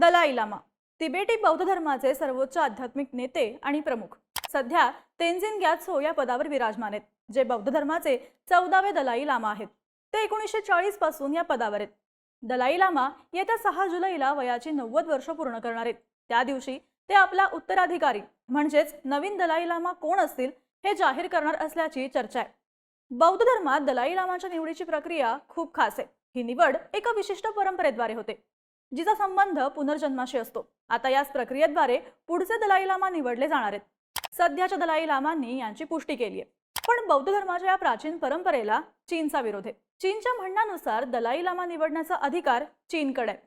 Dalai llama तिबेटी बौद्ध धर्माचे सर्वोच्च आध्यात्मिक नेते आणि प्रमुख. सध्या तेन्झिन ग्यात्सो या पदावर विराजमान आहेत जे बौद्ध धर्माचे चौदावे दलाई लामा आहेत. ते एकोणीसशे चाळीसपासून या पदावर आहेत. दलाई लामा येत्या सहा जुलैला वयाची नव्वद वर्ष पूर्ण करणार आहेत. त्या दिवशी ते आपला उत्तराधिकारी म्हणजेच नवीन दलाई लामा कोण असतील हे जाहीर करणार असल्याची चर्चा आहे. बौद्ध धर्मात दलाई लामाच्या निवडीची प्रक्रिया खूप खास आहे. ही निवड एका विशिष्ट परंपरेद्वारे होते. जिचा संबंध पुनर्जन्माशी असतो. आता याच प्रक्रियेद्वारे पुढचे दलाई लामा निवडले जाणार आहेत. सध्याच्या दलाई लामांनी यांची पुष्टी केली आहे. पण बौद्ध धर्माच्या या प्राचीन परंपरेला चीनचा विरोध आहे. चीनच्या म्हणण्यानुसार दलाई लामा निवडण्याचा अधिकार चीनकडे आहे.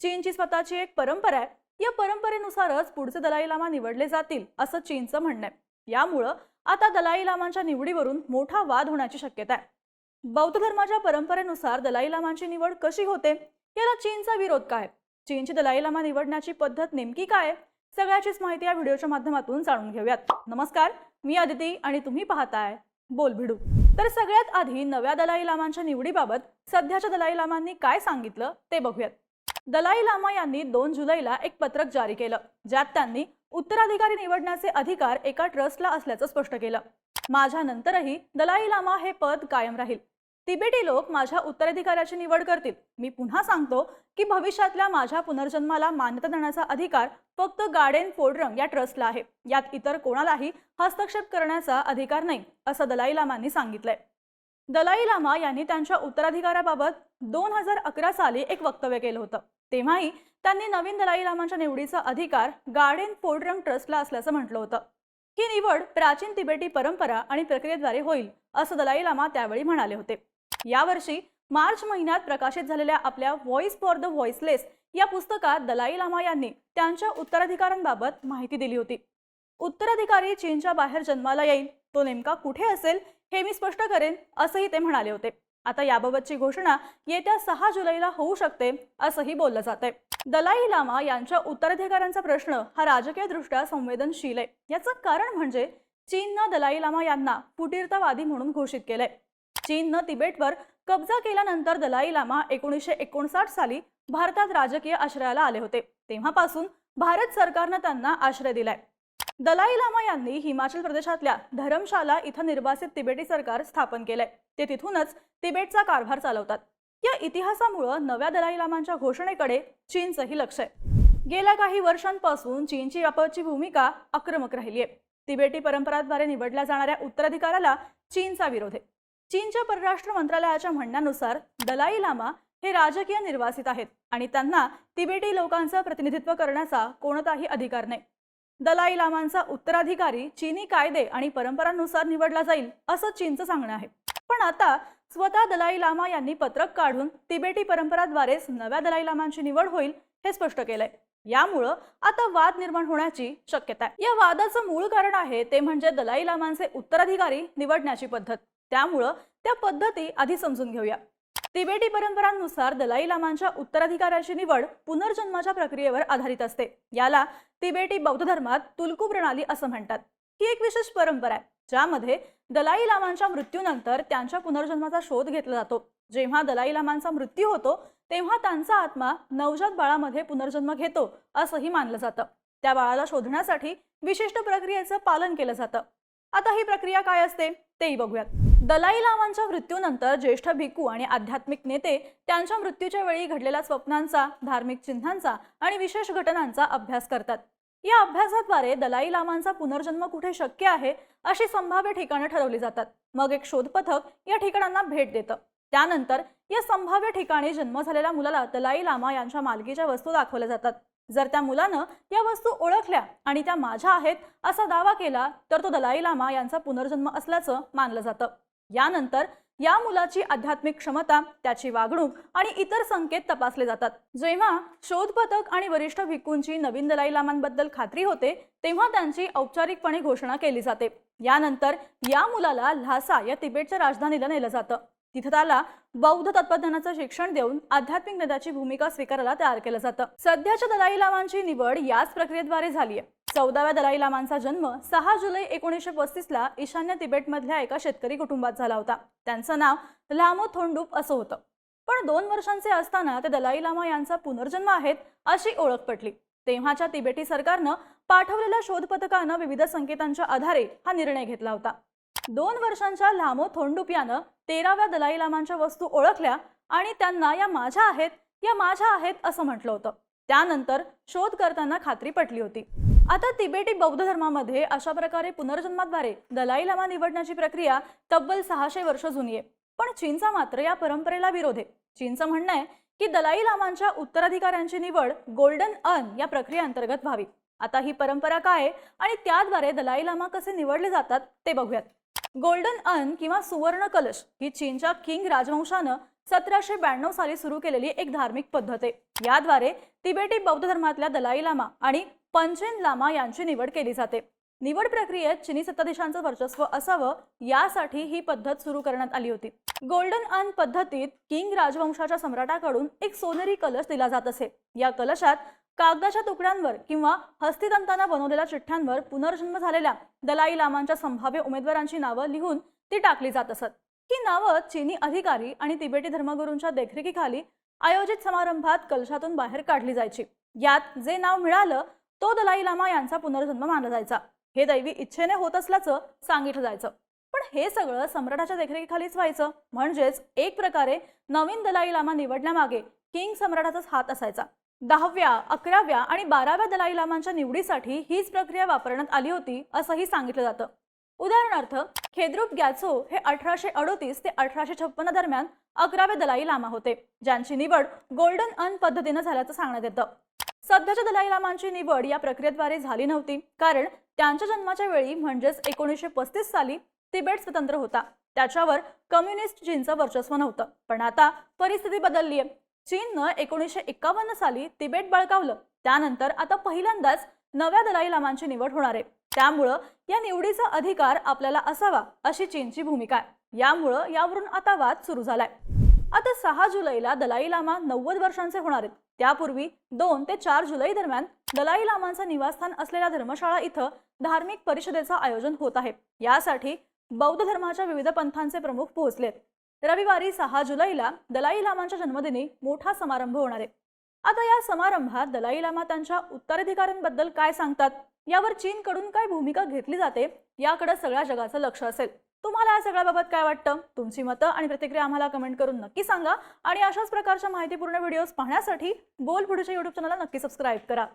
चीनची स्वतःची एक परंपरा आहे. या परंपरेनुसारच पुढचे दलाई लामा निवडले जातील असं चीनचं म्हणणं आहे. यामुळं आता दलाई लामांच्या निवडीवरून मोठा वाद होण्याची शक्यता आहे. बौद्ध धर्माच्या परंपरेनुसार दलाई लामांची निवड कशी होते? याला चीनचा विरोध काय? चीनची दलाई लामा निवडण्याची पद्धत नेमकी काय? सगळ्याचीच माहिती या व्हिडिओच्या माध्यमातून जाणून घेऊयात. नमस्कार मी अदिती आणि तुम्ही पाहताय बोल भिडू. तर सगळ्यात आधी नव्या दलाई लामांच्या निवडीबाबत सध्याच्या दलाई लामांनी काय सांगितलं ते बघूयात. दलाई लामा यांनी दोन जुलैला एक पत्रक जारी केलं ज्यात त्यांनी उत्तराधिकारी निवडण्याचे अधिकार एका ट्रस्टला असल्याचं स्पष्ट केलं. माझ्या नंतरही दलाई लामा हे पद कायम राहील. तिबेटी लोक माझ्या उत्तराधिकाऱ्याची निवड करतील. मी पुन्हा सांगतो की भविष्यातल्या माझ्या पुनर्जन्माला मान्यता देण्याचा अधिकार फक्त गार्डेन फोडरंग या ट्रस्टला आहे. यात इतर कोणालाही हस्तक्षेप करण्याचा अधिकार नाही असं दलाई लामांनी सांगितलंय. दलाई लामा यांनी त्यांच्या उत्तराधिकाराबाबत दोन हजार अकरा साली एक वक्तव्य केलं होतं. तेव्हाही त्यांनी नवीन दलाई लामांच्या निवडीचा अधिकार गार्डेन फोडरंग ट्रस्टला असल्याचं म्हटलं होतं. ही निवड प्राचीन तिबेटी परंपरा आणि प्रक्रियेद्वारे होईल असं दलाई लामा त्यावेळी म्हणाले होते. यावर्षी मार्च महिन्यात प्रकाशित झालेल्या आपल्या व्हॉइस फॉर द व्हॉइसलेस या पुस्तकात दलाई लामा यांनी त्यांच्या उत्तराधिकारांबाबत माहिती दिली होती. उत्तराधिकारी चीनच्या बाहेर जन्माला येईल तो नेमका कुठे असेल हे मी स्पष्ट करेन असंही ते म्हणाले होते. आता याबाबतची घोषणा येत्या सहा जुलैला होऊ शकते असंही बोललं जात आहे दलाई लामा यांच्या उत्तराधिकाऱ्यांचा प्रश्न हा राजकीय दृष्ट्या संवेदनशील आहे. याचं कारण म्हणजे चीननं दलाई लामा यांना फुटीरतावादी म्हणून घोषित केलंय. चीननं तिबेटवर कब्जा केल्यानंतर दलाई लामा एकोणीसशे एकोणसाठ साली भारतात राजकीय आश्रयाला आले होते. तेव्हापासून भारत सरकारनं त्यांना आश्रय दिलाय. दलाई लामा यांनी हिमाचल प्रदेशातल्या धरमशाला इथं निर्वासित तिबेटी सरकार स्थापन केलंय. ते तिथूनच तिबेटचा कारभार चालवतात. या इतिहासामुळं नव्या दलाई लामांच्या घोषणेकडे चीनचंही लक्ष आहे. गेल्या काही वर्षांपासून चीनची याबाबतची भूमिका आक्रमक राहिली आहे तिबेटी परंपराद्वारे निवडल्या जाणाऱ्या उत्तराधिकाराला चीनचा विरोध आहे. चीनच्या परराष्ट्र मंत्रालयाच्या म्हणण्यानुसार दलाई लामा हे राजकीय निर्वासित आहेत आणि त्यांना तिबेटी लोकांचं प्रतिनिधित्व करण्याचा कोणताही अधिकार नाही. दलाई लामांचा उत्तराधिकारी चीनी कायदे आणि परंपरांनुसार निवडला जाईल असं चीनचं सांगणं आहे. पण आता स्वतः दलाई लामा यांनी पत्रक काढून तिबेटी परंपराद्वारेच नव्या दलाई लामांची निवड होईल हे स्पष्ट केलंय. यामुळं आता वाद निर्माण होण्याची शक्यता आहे. या वादाचं मूळ कारण आहे ते म्हणजे दलाई लामांचे उत्तराधिकारी निवडण्याची पद्धत. त्यामुळं त्या पद्धती आधी समजून घेऊया. तिबेटी परंपरांनुसार दलाई लामांच्या उत्तराधिकाऱ्याची निवड पुनर्जन्माच्या प्रक्रियेवर आधारित असते. याला तिबेटी बौद्ध धर्मात तुलकू प्रणाली असं म्हणतात. ही एक विशेष परंपरा आहे ज्यामध्ये दलाई लामांच्या मृत्यूनंतर त्यांच्या पुनर्जन्माचा शोध घेतला जातो. जेव्हा दलाई लामांचा मृत्यू होतो तेव्हा त्यांचा आत्मा नवजात बाळामध्ये पुनर्जन्म घेतो असंही मानलं जातं. त्या बाळाला शोधण्यासाठी विशिष्ट प्रक्रियेचं पालन केलं जातं. आता ही प्रक्रिया काय असते तेही बघूयात. दलाई लामांच्या मृत्यूनंतर ज्येष्ठ भिक्खू आणि आध्यात्मिक नेते त्यांच्या मृत्यूच्या वेळी घडलेल्या स्वप्नांचा धार्मिक चिन्हांचा आणि विशेष घटनांचा अभ्यास करतात. या अभ्यासाद्वारे दलाई लामांचा पुनर्जन्म कुठे शक्य आहे अशी संभाव्य ठिकाणं ठरवली जातात. मग एक शोध पथक या ठिकाणांना भेट देतं. त्यानंतर या संभाव्य ठिकाणी जन्म झालेल्या मुलाला दलाई लामा यांच्या मालकीच्या वस्तू दाखवल्या जातात. जर त्या मुलानं या वस्तू ओळखल्या आणि त्या माझ्या आहेत असा दावा केला तर तो दलाई लामा यांचा पुनर्जन्म असल्याचं मानलं जातं. यानंतर या मुलाची आध्यात्मिक क्षमता त्याची वागणूक आणि इतर संकेत तपासले जातात. जेव्हा शोध पथक आणि वरिष्ठ भिक्कूंची नवीन दलाई लामांबद्दल खात्री होते तेव्हा त्यांची औपचारिकपणे घोषणा केली जाते. यानंतर या मुलाला ल्हासा या तिबेटच्या राजधानीला नेलं जातं. तिथं त्याला बौद्ध तत्वज्ञानाचं शिक्षण देऊन आध्यात्मिक नेत्याची भूमिका स्वीकारायला तयार केलं जातं. सध्याच्या दलाई लामांची निवड याच प्रक्रियेद्वारे झाली आहे चौदाव्या दलाई लामांचा जन्म सहा जुलै एकोणीसशे पस्तीस ला ईशान्य तिबेटमधल्या एका शेतकरी कुटुंबात झाला होता. त्यांचं नाव लामो थोंडूप असं होतं. पण दोन वर्षांचे असताना ते दलाई लामा यांचा पुनर्जन्म आहेत अशी ओळख पटली. तेव्हाच्या तिबेटी सरकारनं पाठवलेल्या शोध पथकानं विविध संकेतांच्या आधारे हा निर्णय घेतला होता. दोन वर्षांच्या लामो थोंडुप्यानं तेराव्या दलाई लामांच्या वस्तू ओळखल्या आणि त्यांना या माझ्या आहेत या माझ्या आहेत असं म्हटलं होतं. त्यानंतर शोध करताना खात्री पटली होती. आता तिबेटी बौद्ध धर्मामध्ये अशा प्रकारे पुनर्जन्माद्वारे दलाई लामा निवडण्याची प्रक्रिया तब्बल सहाशे वर्ष जुनी आहे. पण चीनचा मात्र या परंपरेला विरोध आहे. चीनचं म्हणणं आहे की दलाई लामांच्या उत्तराधिकाऱ्यांची निवड गोल्डन अन या प्रक्रियेअंतर्गत व्हावी. आता ही परंपरा काय आहे आणि त्याद्वारे दलाई लामा कसे निवडले जातात ते बघूयात. गोल्डन अन किंवा सुवर्ण कलश ही चीनच्या किंग राजवंशानं सतराशे ब्याण्णव साली सुरू केलेली एक धार्मिक पद्धत आहे. याद्वारे तिबेटी बौद्ध धर्मातल्या दलाई लामा आणि पंचेन लामा यांची निवड केली जाते. निवड प्रक्रियेत चिनी सत्ताधीशांचं वर्चस्व असावं यासाठी ही पद्धत सुरू करण्यात आली होती. गोल्डन अन पद्धतीत किंग राजवंशाच्या सम्राटाकडून एक सोनेरी कलश दिला जात असे. या कलशात कागदाच्या तुकड्यांवर किंवा हस्तिदंतांना बनवलेल्या चिठ्ठ्यांवर पुनर्जन्म झालेल्या दलाई लामांच्या संभाव्य उमेदवारांची नावं लिहून ती टाकली जात असत. ही नावं चीनी अधिकारी आणि तिबेटी धर्मगुरूंच्या देखरेखीखाली आयोजित समारंभात कलशातून बाहेर काढली जायची. यात जे नाव मिळालं तो दलाई लामा यांचा पुनर्जन्म मानला जायचा. हे दैवी इच्छेने होत असल्याचं सांगितलं जायचं. पण हे सगळं सम्राटाच्या देखरेखीखालीच व्हायचं. म्हणजेच एक प्रकारे नवीन दलाई लामा निवडण्यामागे किंग सम्राटाचाच हात असायचा. दहाव्या अकराव्या आणि बाराव्या दलाई लामांच्या निवडीसाठी हीच प्रक्रिया वापरण्यात आली होती असंही सांगितलं जातं. उदाहरणार्थ खेद्रुप गॅत्सो हे अठराशे अडोतीस ते अठराशे छप्पन्न दरम्यान अकरावे दलाई लामा होते ज्यांची निवड गोल्डन अन पद्धतीनं झाल्याचं सांगण्यात येतं. सध्याच्या दलाई लामांची निवड या प्रक्रियेद्वारे झाली नव्हती. कारण त्यांच्या जन्माच्या वेळी म्हणजेच एकोणीसशे पस्तीस साली तिबेट स्वतंत्र होता. त्याच्यावर कम्युनिस्ट चीनचं वर्चस्व नव्हतं. पण आता परिस्थिती बदलली आहे चीननं एकोणीसशे एक्कावन्न साली तिबेट बळकावलं. त्यानंतर आता पहिल्यांदाच नव्या दलाई लामांची निवड होणार आहे. त्यामुळं या निवडीचा अधिकार आपल्याला असावा अशी चीनची भूमिका आहे. यामुळं यावरून आता वाद सुरू झालाय. आता सहा जुलैला दलाई लामा नव्वद वर्षांचे होणार आहेत. त्यापूर्वी दोन ते चार जुलै दरम्यान दलाई लामांचं निवासस्थान असलेल्या धर्मशाळा इथं धार्मिक परिषदेचं आयोजन होत आहे. यासाठी बौद्ध धर्माच्या विविध पंथांचे प्रमुख पोहोचलेत रविवारी सहा जुलैला दलाई लामांच्या जन्मदिनी मोठा समारंभ होणार आहे. आता या समारंभात दलाई लामा त्यांच्या उत्तराधिकाऱ्यांबद्दल काय सांगतात? यावर चीनकडून काय भूमिका घेतली जाते? याकडे सगळ्या जगाचं लक्ष असेल. तुम्हाला या सगळ्याबाबत काय वाटतं? तुमची मतं आणि प्रतिक्रिया आम्हाला कमेंट करून नक्की सांगा. आणि अशाच प्रकारच्या माहितीपूर्ण व्हिडिओज पाहण्यासाठी बोल पुढच्या युट्यूब चॅनलला नक्की सबस्क्राईब करा.